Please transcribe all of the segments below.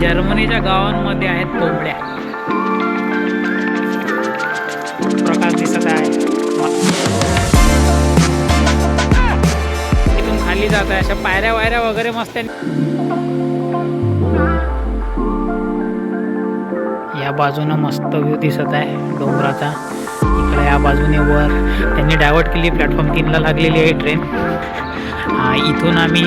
जर्मनीच्या गावांमध्ये आहेत कोंबड्या. प्रकाश दिसत आहे. इथून खाली जात आहे. अशा पायऱ्या वायऱ्या वगैरे मस्त या बाजूनं मस्त व्ह्यू दिसत आहे डोंगराचा. इकडे या बाजूने वर. त्यांनी डायव्हर्ट केली. प्लॅटफॉर्म तीनला लागलेली आहे ट्रेन इथून आम्ही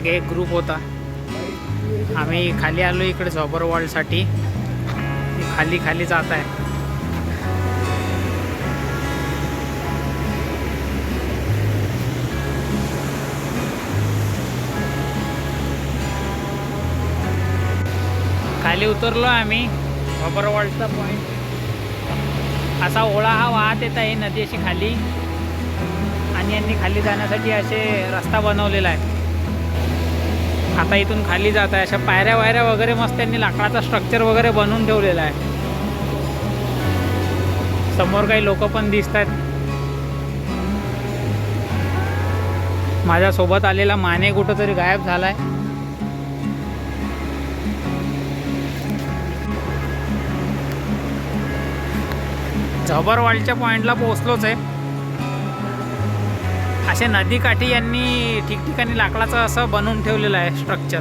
मागे एक ग्रुप होता. आम्ही खाली आलो इकडे झॉबर वॉलसाठी. खाली खाली जात आहे. खाली उतरलो आम्ही झॉबर वॉलचा पॉईंट असा ओळा हा वाहत येत आहे नदी अशी खाली. आणि यांनी खाली जाण्यासाठी असे रस्ता बनवलेला आहे. आता इथून खाली जात आहे. अशा पायऱ्या वायऱ्या वगैरे मस्त त्यांनी लाकडाचा स्ट्रक्चर वगैरे बनवून ठेवलेला आहे. समोर काही लोक पण दिसत आहेत. माझ्यासोबत आलेला माने कुठंतरी गायब झालाय. झबरवाडच्या पॉईंटला पोहोचलोच आहे. असे नदीकाठी यांनी ठिकठिकाणी लाकडाचं असं बनवून ठेवलेलं आहे स्ट्रक्चर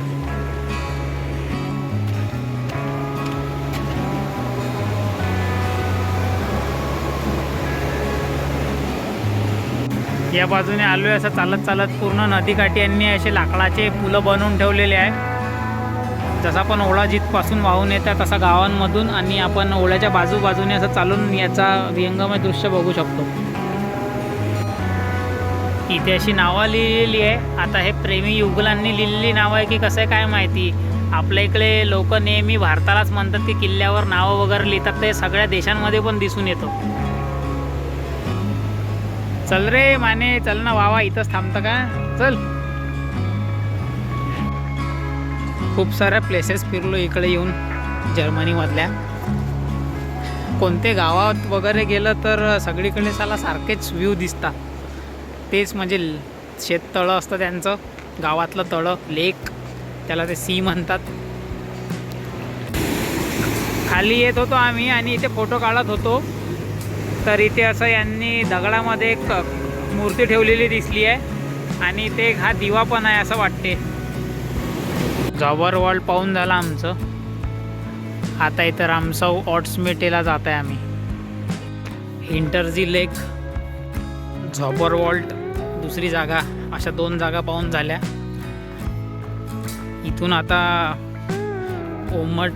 या बाजूने आलो आहे असं चालत चालत पूर्ण नदीकाठी यांनी असे लाकडाचे पुलं बनवून ठेवलेले आहे. जसा पण ओढा जिथपासून वाहून येतात तसा गावांमधून आणि आपण ओढ्याच्या बाजूबाजूने असं चालून याचा विहंगमय दृश्य बघू शकतो. इथे अशी नावं लिहिलेली आहे. आता हे प्रेमी युगलांनी लिहिलेली नावं आहे की कसं आहे काय माहिती? आपल्या इकडे लोक नेहमी भारतालाच म्हणतात की किल्ल्यावर नावं वगैरे लिहितात. ते सगळ्या देशांमध्ये पण दिसून येतो. चल रे माने चल ना वावा इथंच थांबतं का? चल. खूप साऱ्या प्लेसेस फिरलो इकडे येऊन जर्मनीमधल्या. कोणते गावात वगैरे गेलं तर सगळीकडे साला सारखेच व्ह्यू दिसतात. तेच म्हणजे शेततळं असतं त्यांचं. गावातलं तळं लेक त्याला ते सी म्हणतात. खाली येत होतो आम्ही आणि इथे फोटो काढत होतो. तर इथे असं यांनी दगडामध्ये एक मूर्ती ठेवलेली दिसली आहे. आणि ते हा दिवा पण आहे असं वाटते. जॉबर वर्ल्ड पाहून झालं आमचं. आता इथं रामसाऊ ऑट्समेटेला जात आहे आम्ही. इंटरजी लेक झॉबर वॉल्ट दुसरी जागा अशा दोन जागा पाहून झाल्या. इथून आता ओमट.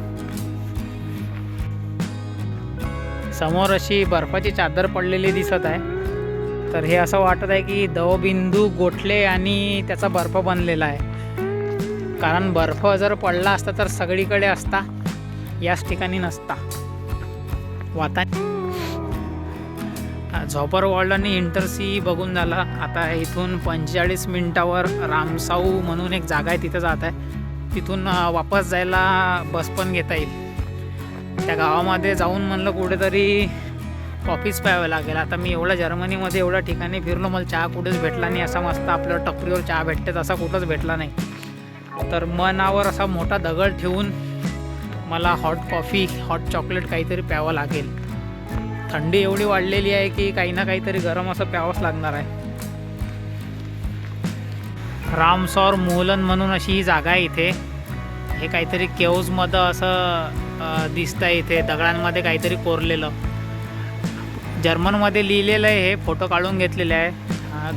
समोर अशी बर्फाची चादर पडलेली दिसत आहे. तर हे असं वाटत आहे की दवबिंदू गोठले आणि त्याचा बर्फ बनलेला आहे. कारण बर्फ जर पडला असता तर सगळीकडे असता याच ठिकाणी नसता. वाता झॉपर वर्ल्ड आणि इंटरसी बघून झाला. आता इथून पंचेचाळीस मिनिटावर रामसाऊ म्हणून एक जागा आहे तिथं जात आहे. तिथून वापस जायला बस पण घेता येईल. त्या गावामध्ये जाऊन म्हणलं कुठेतरी कॉफीच प्यावं लागेल. आता मी एवढ्या जर्मनीमध्ये एवढ्या ठिकाणी फिरलो मला चहा कुठेच भेटला नाही. असा मस्त आपल्याला टपरीवर चहा भेटते तसा कुठंच भेटला नाही. तर मनावर असा मोठा दगड ठेवून मला हॉट कॉफी हॉट चॉकलेट काहीतरी प्यावं लागेल. थंडी एवढी वाढलेली आहे की काही ना काहीतरी गरम असं प्यावंच लागणार आहे. रामसौर मोहलन म्हणून अशी ही जागा आहे इथे. हे काहीतरी केव्जमध्ये असं दिसतं दिसतंय इथे. दगडांमध्ये काहीतरी कोरलेलं. जर्मनमध्ये लिहिलेलं आहे हे फोटो काढून घेतलेले आहे.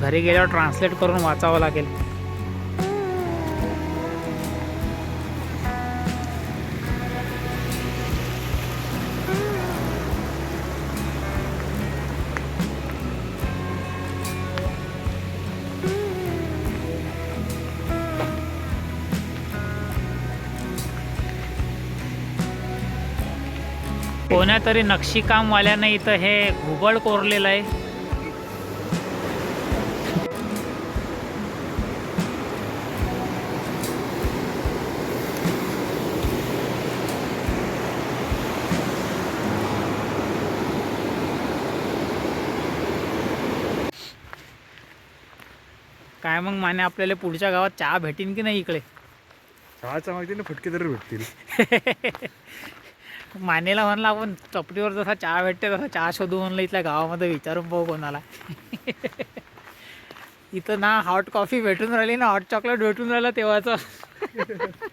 घरी गेल्यावर ट्रान्सलेट करून वाचावं लागेल. कोण्या तरी नक्षीकामवाल्याने इथं हे घुबड कोरलेलं आहे. काय मग माने आपल्याला पुढच्या गावात चहा भेटीन की नाही इकडे? चहाचा माहिती ना फटके तरी भेटतील. मानेला म्हणलं आपण चपटीवर जसा चहा भेटते तसा चहा शोधू म्हणलं इथल्या गावामध्ये विचारून पाहू कोणाला. इथं ना हॉट कॉफी भेटून राहिली ना हॉट चॉकलेट भेटून राहिलं तेव्हाचं.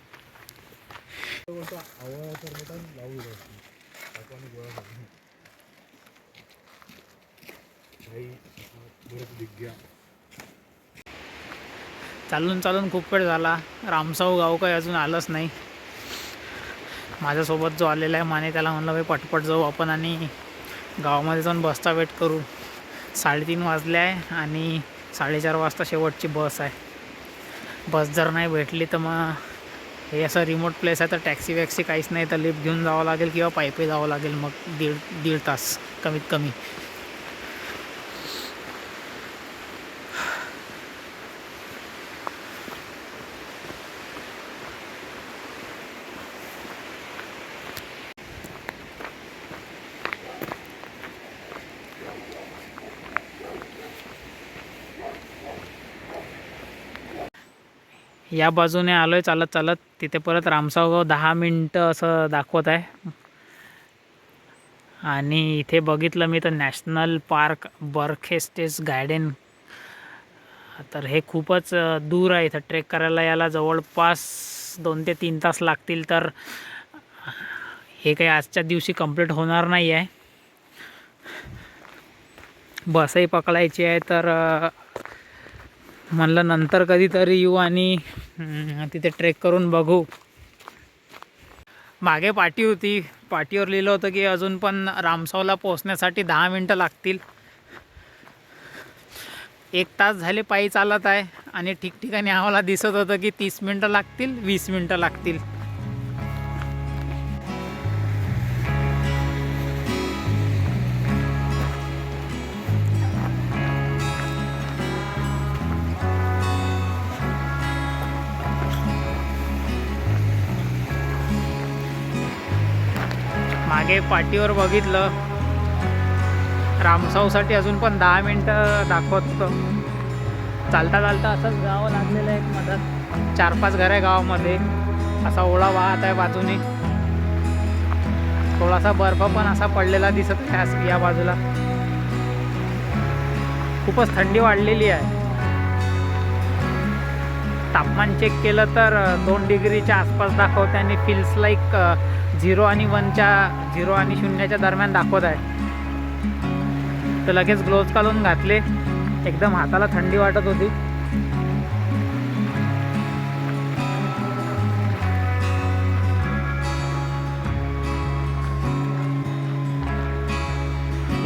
चालून चालून खूप वेळ झाला. रामसाऊ गाव काही अजून आलंच नाही. माझ्यासोबत जो आलेला आहे माने त्याला म्हणलं भाई पटपट जाऊ आपण आणि गावामध्ये जाऊन बसचा वेट करू. साडेतीन वाजले आहे आणि साडेचार वाजता शेवटची बस आहे. बस जर नाही भेटली तर मग हे असं रिमोट प्लेस आहे तर टॅक्सी वॅक्सी काहीच नाही तर लिफ्ट घेऊन जावं लागेल किंवा पायपे जावं लागेल मग दीड दीड तास कमीत कमी. या बाजूने आलो आहे चालत चालत. तिथे परत रामसावगाव दहा मिनटं असं दाखवत आहे. आणि इथे बघितलं मी तर नॅशनल पार्क बर्खेस्टेस गार्डन. तर हे खूपच दूर आहे. इथं ट्रेक करायला याला जवळपास दोन ते तीन तास लागतील. तर हे काही आजच्या दिवशी कंप्लीट होणार नाही आहे बसही पकडायची आहे. तर म्हणलं नंतर कधीतरी येऊ आणि तिथे ट्रेक करून बघू. मागे पाटी होती. पाटीवर लिहिलं होतं की अजून पण रामसावला पोहोचण्यासाठी दहा मिनटं लागतील. एक तास झाले पायी चालत आहे आणि ठिकठिकाणी आम्हाला दिसत होतं की तीस मिनटं लागतील वीस मिनटं लागतील. मागे पाटीवर बघितलं. रामसावसाठी अजून पण दहा मिनटं दाखवत होतं. चालता चालता असंच गावं लागलेलं आहे मधात. चार पाच घर आहे गावामध्ये. असा ओळा वाहत आहे बाजूने. थोडासा बर्फ पण असा पडलेला दिसत आहे या बाजूला. खूपच थंडी वाढलेली आहे. तापमान चेक केलं तर दोन डिग्रीच्या आसपास दाखवते आणि फील्स लाईक झिरो आणि वनच्या झिरो आणि शून्याच्या दरम्यान दाखवत आहे. तर लगेच ग्लोव्ज काढून घातले. एकदम हाताला थंडी वाटत होती.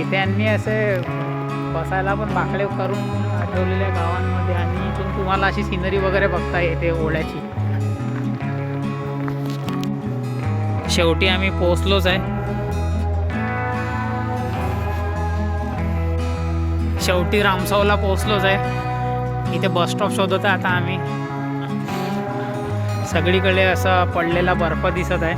इथे असे बसायला पण बाकडे करून आठवलेल्या गावांमध्ये आणि इथून तुम्हाला अशी सिनरी वगैरे बघता येते ओढ्याची. शेवटी आम्ही पोहोचलोच आहे. शेवटी रामसावला पोहोचलोच आहे. इथे बस स्टॉप शोधत आहे आता आम्ही. सगळीकडे असा पडलेला बर्फ दिसत आहे.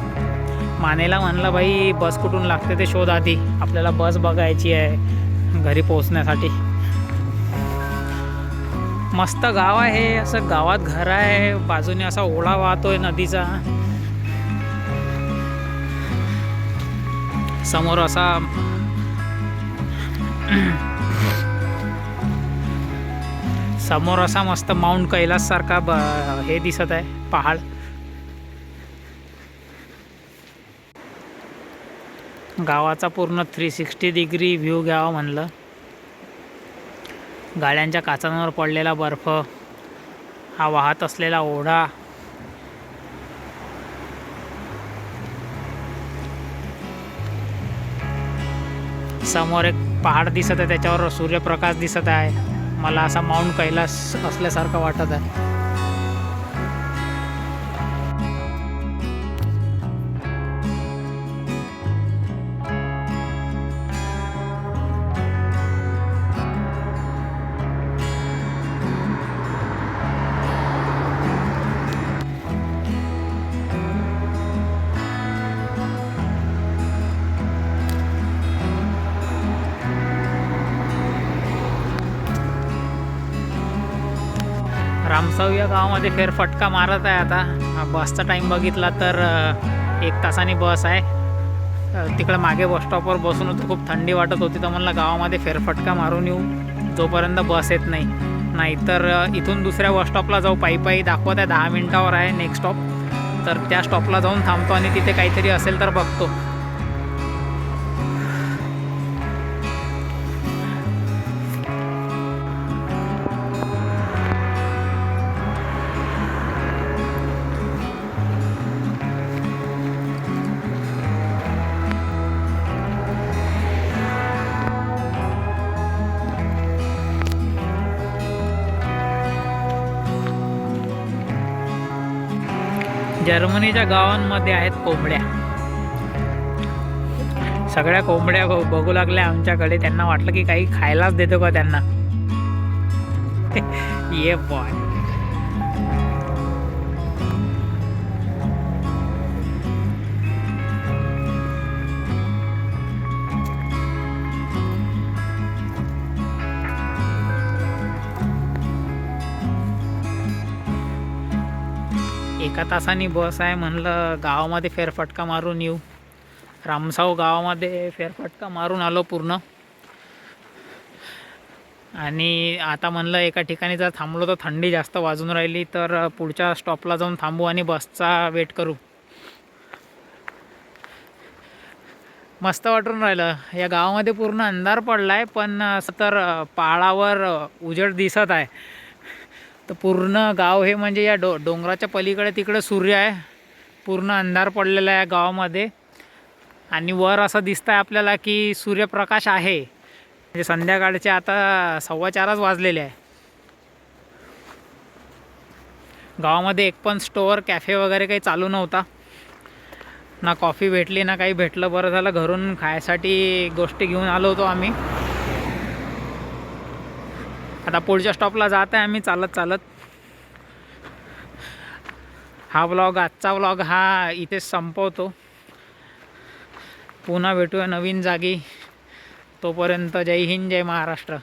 मानेला म्हणलं भाई बस कुठून लागते ते शोध आधी. आपल्याला बस बघायची आहे घरी पोहोचण्यासाठी. मस्त गाव आहे असं गावात घर आहे बाजूने असा ओढा वाहतोय नदीचा. समोर असा समोर असा मस्त माउंट कैलास सारखा ब हे दिसत आहे पहाड. गावाचा पूर्ण थ्री सिक्स्टी डिग्री व्ह्यू घ्यावा म्हणलं. गाड्यांच्या काचांवर पडलेला बर्फ हा वाहत असलेला ओढा समोर एक पहाड दिसत आहे त्याच्यावर सूर्यप्रकाश दिसत आहे. मला असा माउंट कैलास असल्यासारखं वाटत आहे. रामसाव या गावामध्ये फेरफटका मारत आहे आता. बसचा टाईम बघितला तर एक तासाने बस आहे. तिकडं मागे बस स्टॉपवर बसून होतो. खूप थंडी वाटत होती तर म्हणलं गावामध्ये फेरफटका मारून येऊ. जोपर्यंत बस येत नाही. नाहीतर इथून दुसऱ्या बस स्टॉपला जाऊ. पायी पायी दाखवत आहे दहा मिनटावर आहे नेक्स्ट स्टॉप तर त्या स्टॉपला जाऊन थांबतो आणि तिथे काहीतरी असेल तर बघतो. जर्मनीच्या गावांमध्ये आहेत कोंबड्या. सगळ्या कोंबड्या बघू लागल्या आमच्याकडे. त्यांना वाटलं की काही खायलाच देतो का त्यांना? ये बॉय एका तासाने बस आहे म्हणलं गावामध्ये फेरफटका मारून येऊ. रामसाव गावामध्ये फेरफटका मारून आलो पूर्ण. आणि आता म्हणलं एका ठिकाणी जर थांबलो तर थंडी जास्त वाजून राहिली तर पुढच्या स्टॉपला जाऊन थांबू आणि बसचा वेट करू. मस्त वाटून राहिलं. या गावामध्ये पूर्ण अंधार पडला आहे पण असं तर पहाडावर उजेड दिसत आहे. तर पूर्ण गाव हे म्हणजे या डो डोंगराच्या पलीकडे तिकडे सूर्य आहे. पूर्ण अंधार पडलेला आहे या गावामध्ये. आणि वर असं दिसतं आहे आपल्याला की सूर्यप्रकाश आहे. म्हणजे संध्याकाळचे आता सव्वा चारच वाजलेले आहे. गावामध्ये एक पण स्टोअर कॅफे वगैरे काही चालू नव्हता. ना कॉफी भेटली ना काही भेटलं. बरं झालं घरून खायसाठी गोष्टी घेऊन आलो होतो आम्ही. आता पुढच्या स्टॉपला जात आहे आम्ही चालत चालत. हा ब्लॉग आजचा ब्लॉग हा इथेच संपवतो. पुन्हा भेटूया नवीन जागी. तोपर्यंत जय हिंद जय महाराष्ट्र.